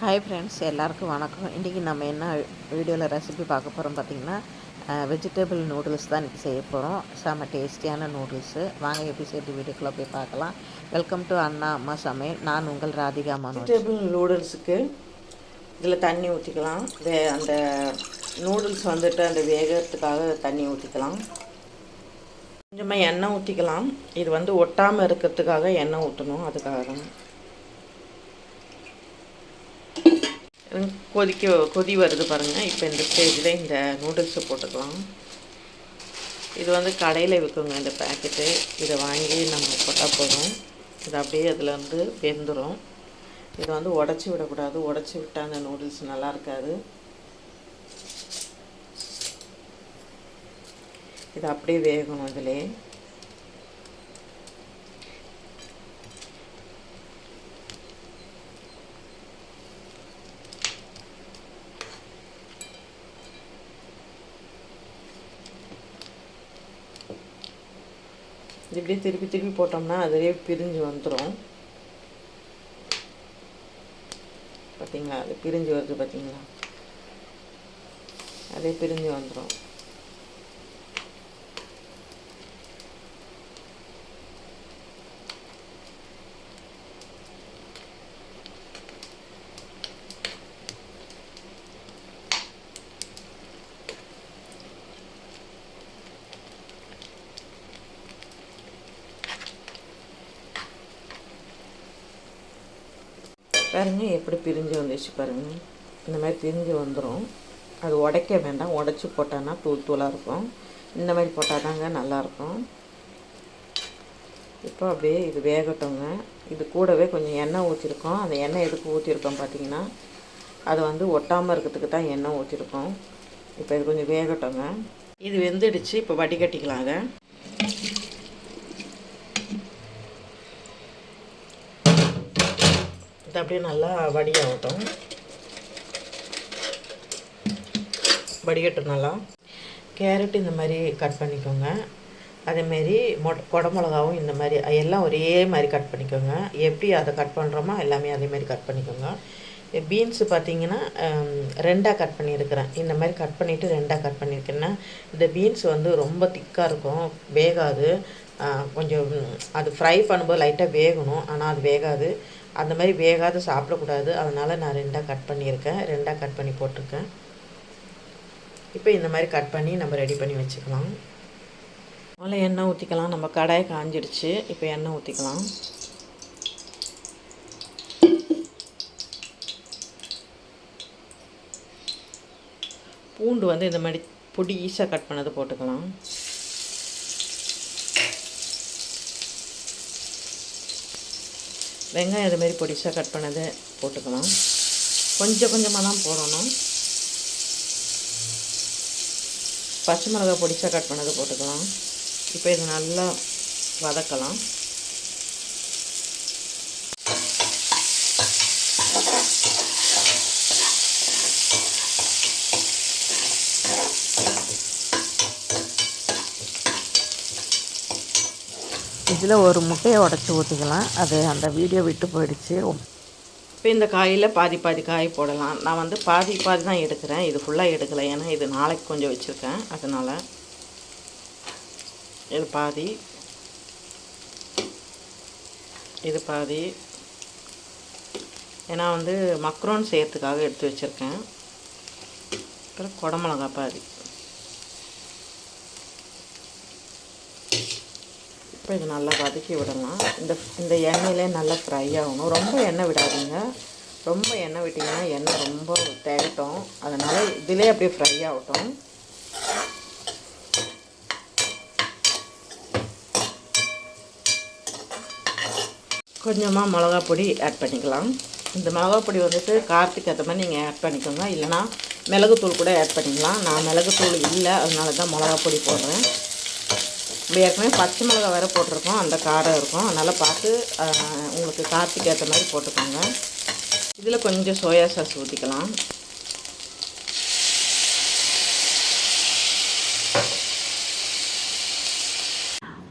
Hi friends எல்லாருக்கும் வணக்கம். இன்றைக்கி நம்ம என்ன வீடியோவில் ரெசிபி பார்க்க போகிறோம் பார்த்திங்கன்னா வெஜிடபிள் நூடுல்ஸ் தான் இன்றைக்கி செய்ய போகிறோம் செம்ம டேஸ்டியான நூடுல்ஸு வாங்க எப்படி செய்து வீடியோக்குள்ளே போய் பார்க்கலாம். வெல்கம் டு அண்ணா அம்மா சமையல். நான் உங்கள் ராதிகா அம்மா வெஜிடபிள் நூடுல்ஸுக்கு இதில் தண்ணி ஊற்றிக்கலாம் வே அந்த நூடுல்ஸ் வந்துட்டு அந்த வேகிறதுக்காக தண்ணி ஊற்றிக்கலாம் கொஞ்சமாக எண்ணெய் ஊற்றிக்கலாம் இது வந்து ஒட்டாமல் இருக்கிறதுக்காக எண்ணெய் ஊற்றணும் அதுக்காக தான் கொதிக்க கொதி வருது பாருங்கள் இப்போ இந்த ஸ்டேஜில் இந்த நூடுல்ஸை போட்டுக்கலாம். இது வந்து கடையில் விற்குங்க இந்த பேக்கெட்டு இதை வாங்கி நம்ம போட்டால் போதும். இது அப்படியே அதில் வந்து வெந்துடும் இதை வந்து உடச்சி விடக்கூடாது. உடச்சி விட்டால் அந்த நூடுல்ஸ் நல்லா இருக்காது. இது அப்படியே வேகணும் இதிலே. இப்படியே திருப்பி திருப்பி போட்டோம்னா அதுவே பிரிஞ்சு வந்துடும் பார்த்தீங்களா அது பிரிஞ்சு வருது பார்த்தீங்களா அதே பிரிஞ்சு வந்துடும் பாருங்க எப்படி பிரிஞ்சு வந்துச்சு பாருங்கள் இந்த மாதிரி பிரிஞ்சு வந்துடும் அது உடைக்க வேண்டாம். உடச்சி போட்டோன்னா தூள் தூளாக இருக்கும். இந்த மாதிரி போட்டால் தாங்க நல்லாயிருக்கும். இப்போ அப்படியே இது வேகட்டுங்க. இது கூடவே கொஞ்சம் எண்ணெய் ஊற்றிருக்கோம் அந்த எண்ணெய் எதுக்கு ஊற்றிருக்கோம் பார்த்தீங்கன்னா அது வந்து ஒட்டாமல் இருக்கிறதுக்கு தான் எண்ணெய் ஊற்றிருக்கோம் இப்போ இது கொஞ்சம் வேகட்டுங்க. இது வெந்துடுச்சு. இப்போ வடிகட்டிக்கலாங்க. அதை அப்படியே நல்லா வடியாகட்டும். வடிகட்டும் நல்லா கேரட் இந்த மாதிரி கட் பண்ணிக்கோங்க. அதேமாரி மொ குடமிளகாவும் இந்த மாதிரி எல்லாம் ஒரே மாதிரி கட் பண்ணிக்கோங்க. எப்படி அதை கட் பண்ணுறோமோ எல்லாமே அதே மாதிரி கட் பண்ணிக்கோங்க. பீன்ஸு பார்த்தீங்கன்னா ரெண்டாக கட் பண்ணியிருக்கிறேன். இந்த மாதிரி கட் பண்ணிவிட்டு ரெண்டாக கட் பண்ணியிருக்கேன்னா இந்த பீன்ஸ் வந்து ரொம்ப திக்காக இருக்கும். வேகாது. கொஞ்சம் அது ஃப்ரை பண்ணும்போது லைட்டாக வேகணும். ஆனால் அது வேகாது. அந்த மாதிரி வேகாத சாப்பிடக்கூடாது. அதனால் நான் ரெண்டாக கட் பண்ணியிருக்கேன். ரெண்டாக கட் பண்ணி போட்டிருக்கேன். இப்போ இந்த மாதிரி கட் பண்ணி நம்ம ரெடி பண்ணி வச்சுக்கலாம். முதல்ல எண்ணெய் ஊற்றிக்கலாம் நம்ம கடாய் காஞ்சிடுச்சு. இப்போ எண்ணெய் ஊற்றிக்கலாம் பூண்டு வந்து இந்த மாதிரி பொடி ஈஸாக கட் பண்ணது போட்டுக்கலாம். வெங்காயம் இதுமாரி பொடிசாக கட் பண்ணதை போட்டுக்கலாம். கொஞ்சம் கொஞ்சமாக தான் போடணும். பச்சை மிளகாய் பொடிசாக கட் பண்ணதை போட்டுக்கலாம். இப்போ இது நல்லா வதக்கலாம். இதில் ஒரு முட்டையை உடச்சி ஊற்றிக்கலாம். அது அந்த வீடியோ விட்டு போயிடுச்சு. இப்போ இந்த காயில் பாதி பாதி காய் போடலாம். நான் வந்து பாதி பாதி தான் எடுக்கிறேன். இது ஃபுல்லாக எடுக்கலை. ஏன்னா இது நாளைக்கு கொஞ்சம் வச்சுருக்கேன். அதனால் இது பாதி. இது பாதி. ஏன்னா வந்து மக்ரோன் செய்யறதுக்காக எடுத்து வச்சுருக்கேன். அப்புறம் குடமிளகா பாதி. இப்போ இது நல்லா வதக்கி விடலாம். இந்த இந்த எண்ணெயிலே நல்லா ஃப்ரை ஆகணும். ரொம்ப எண்ணெய் விடாதீங்க. ரொம்ப எண்ணெய் விட்டிங்கன்னா எண்ணெய் ரொம்ப தேகட்டும் அதனால் இதிலே அப்படியே ஃப்ரை ஆகட்டும். கொஞ்சமாக மிளகா பொடி ஆட் பண்ணிக்கலாம். இந்த மிளகா பொடி வந்துட்டு காரத்துக்கு ஏற்ற மாதிரி நீங்கள் ஆட் பண்ணிக்கோங்க. இல்லைனா மிளகுத்தூள் கூட ஆட் பண்ணிக்கலாம். நான் மிளகுத்தூள் இல்லை அதனால தான் மிளகா பொடி போடுறேன். நம்ம ஏற்கனவே பச்சை மிளகா வேறு போட்டிருக்கோம் அந்த காரம் இருக்கும். அதனால் பார்த்து உங்களுக்கு கார்த்திக் ஏற்ற மாதிரி போட்டுக்கோங்க. இதில் கொஞ்சம் சோயா சாஸ் ஊற்றிக்கலாம்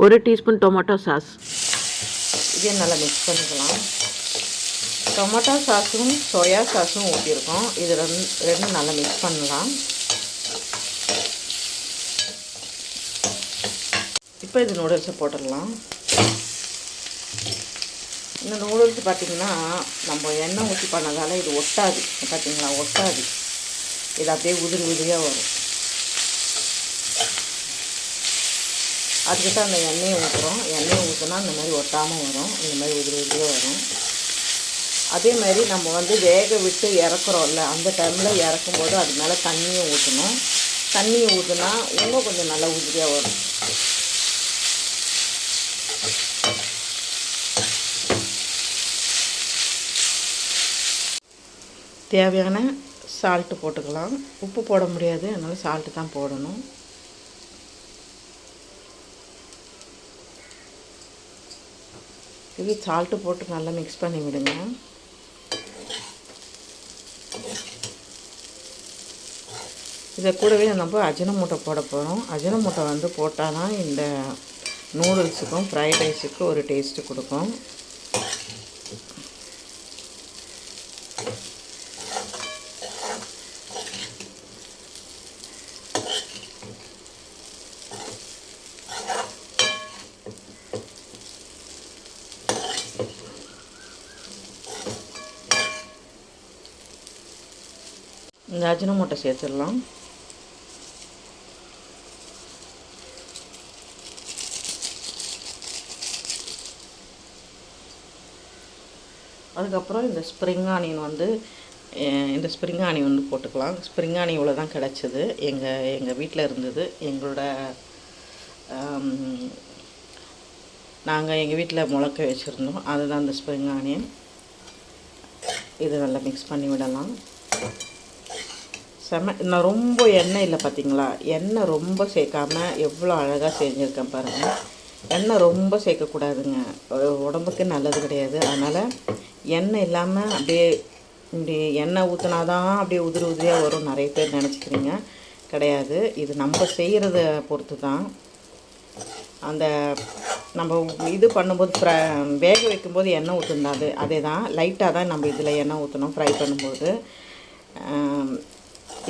ஒரு டீஸ்பூன் டொமேட்டோ சாஸ். இதே நல்லா மிக்ஸ் பண்ணிக்கலாம். டொமேட்டோ சாஸும் சோயா சாஸும் ஊற்றிருக்கோம் இது ரெண்டு ரெண்டும் நல்லா மிக்ஸ் பண்ணலாம். இப்போ இது நூடுல்ஸை போட்டுடலாம். இந்த நூடுல்ஸ் பார்த்திங்கன்னா நம்ம எண்ணெய் ஊற்றி பண்ணதால் இது ஒட்டாது. பார்த்திங்களா? ஒட்டாது. இது அப்படியே உதிரி உதிரியாக வரும். அதுக்கு தான் அந்த எண்ணெயை ஊற்றுறோம் எண்ணெயை ஊற்றினா இந்த மாதிரி ஒட்டாமல் வரும். இந்த மாதிரி உதிரி உதிரியாக வரும். அதே மாதிரி நம்ம வந்து வேக விட்டு இறக்குறோம்ல அந்த டைமில் இறக்கும்போது அது மேலே தண்ணியும் ஊற்றணும் தண்ணியை ஊற்றினா இன்னும் கொஞ்சம் நல்லா உதிரியாக வரும். தேவையான சால்ட்டு போட்டுக்கலாம். உப்பு போட முடியாது அதனால் சால்ட்டு தான் போடணும். இது சால்ட்டு போட்டு நல்லா மிக்ஸ் பண்ணி விடுங்க. இதை கூடவே நம்ம அஜினமூட்டை போட போகிறோம் அஜினமூட்டை வந்து போட்டால் தான் இந்த நூடுல்ஸுக்கும் ஃப்ரைட் ரைஸுக்கும் ஒரு டேஸ்ட்டு கொடுக்கும். இந்த அஜினமூட்டை சேர்த்துடலாம். அதுக்கப்புறம் இந்த ஸ்ப்ரிங் ஆனியன் வந்து இந்த ஸ்ப்ரிங் ஆனியன் வந்து போட்டுக்கலாம். ஸ்ப்ரிங் ஆனியன் இவ்வளோ தான் கிடச்சிது. எங்கள் எங்கள் வீட்டில் இருந்தது. எங்களோட நாங்கள் எங்கள் வீட்டில் முளக்க வச்சுருந்தோம். அதுதான் அந்த ஸ்ப்ரிங் ஆனியன் இது நல்லா மிக்ஸ் பண்ணி விடலாம். செம நான் ரொம்ப எண்ணெய் இல்லை பார்த்தீங்களா? எண்ணெய் ரொம்ப சேர்க்காம எவ்வளோ அழகாக செஞ்சுருக்கேன் பாருங்கள் எண்ணெய் ரொம்ப சேர்க்கக்கூடாதுங்க. உடம்புக்கு நல்லது கிடையாது. அதனால் எண்ணெய் இல்லாமல் அப்படியே இப்படி எண்ணெய் ஊற்றினா தான் அப்படியே உதிரி உதிரியாக வரும். நிறைய பேர் நினச்சிக்கிறீங்க. கிடையாது. இது நம்ம செய்கிறத பொறுத்து தான் அந்த நம்ம இது பண்ணும்போது ஃப்ரை வேக வைக்கும்போது எண்ணெய் ஊற்றணும் அது அதே தான் லைட்டாக தான் நம்ம இதில் எண்ணெய் ஊற்றணும் ஃப்ரை பண்ணும்போது.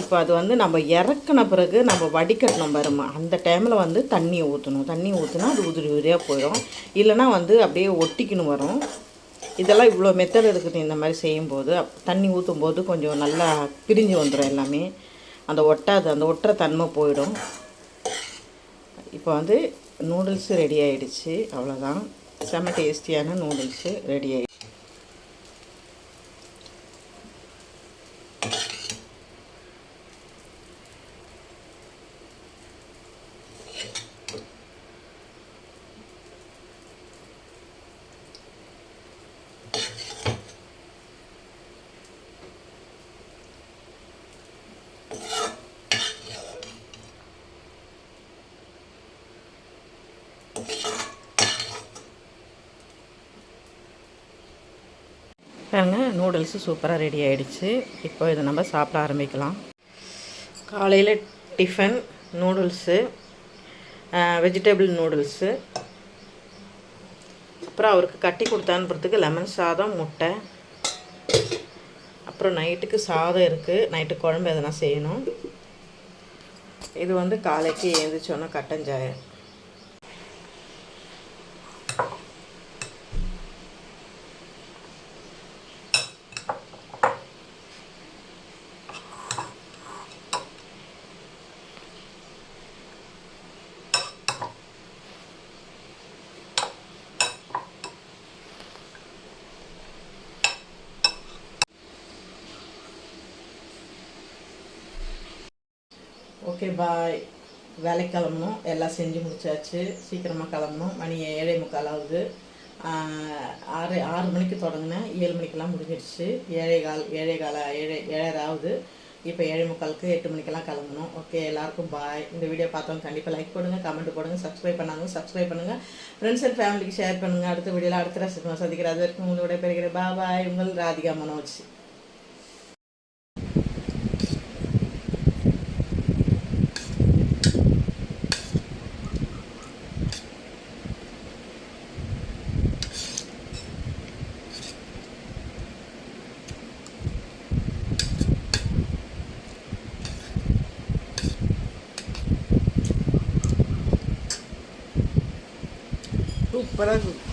இப்போ அது வந்து நம்ம இறக்குன பிறகு நம்ம வடிகட்டணும் பாருமா அந்த டைமில் வந்து தண்ணியை ஊற்றணும் தண்ணி ஊற்றினா அது உதிரி உதிரியாக போயிடும் இல்லைன்னா வந்து அப்படியே ஒட்டிக்கணும் வரும். இதெல்லாம் இவ்வளோ மெத்தட் இருக்குது இந்த மாதிரி செய்யும்போது. தண்ணி ஊற்றும் போது கொஞ்சம் நல்லா பிரிஞ்சு வந்துடும் எல்லாமே. அந்த ஒட்டாது அந்த ஒட்டுற தன்மை போயிடும். இப்போ வந்து நூடுல்ஸு ரெடி ஆகிடுச்சு அவ்வளோதான் செம்ம டேஸ்டியான நூடுல்ஸு ரெடி ஆகிடுச்சு நூடுல்ஸு சூப்பராக ரெடி ஆகிடுச்சு இப்போ இதை நம்ம சாப்பிட ஆரம்பிக்கலாம். காலையில் டிஃபன் நூடுல்ஸு வெஜிடபிள் நூடுல்ஸு. அப்புறம் அவருக்கு கட்டி கொடுத்து லெமன் சாதம் முட்டை. அப்புறம் நைட்டுக்கு சாதம் இருக்குது நைட்டு குழம்பு எதனா செய்யணும். இது வந்து காலைக்கு எழுந்திரிச்சோன்னா கட்டஞ்சாயம் ஓகே பாய் வேலைக்கு கிளம்பணும். எல்லாம் செஞ்சு முடிச்சாச்சு. சீக்கிரமாக கிளம்பணும். மணி ஏழே முக்கால் ஆகுது. ஆறு ஆறு மணிக்கு தொடங்கினேன். ஏழு மணிக்கெல்லாம் முடிஞ்சிடுச்சு. ஏழை கால் ஏழை கால ஏழை ஏழரை ஆகுது. இப்போ ஏழை முக்காலுக்கு எட்டு மணிக்கெல்லாம் கிளம்பணும். ஓகே எல்லாருக்கும் பாய் இந்த வீடியோ பார்த்தவங்க கண்டிப்பாக லைக் பண்ணுங்கள் கமெண்ட் போடுங்க சப்ஸ்கிரைப் பண்ணாங்க. சப்ஸ்கிரைப் பண்ணுங்கள் ஃப்ரெண்ட்ஸ் அண்ட் ஃபேமிலிக்கு ஷேர் பண்ணுங்கள் அடுத்த வீடியோவில் அடுத்த ரசிகமாக சந்திக்கிற அது வரைக்கும் உங்களோட பெறுகிற பாய் உங்கள் ராதிகா மனோஜ். சூப்பராக இருக்கும்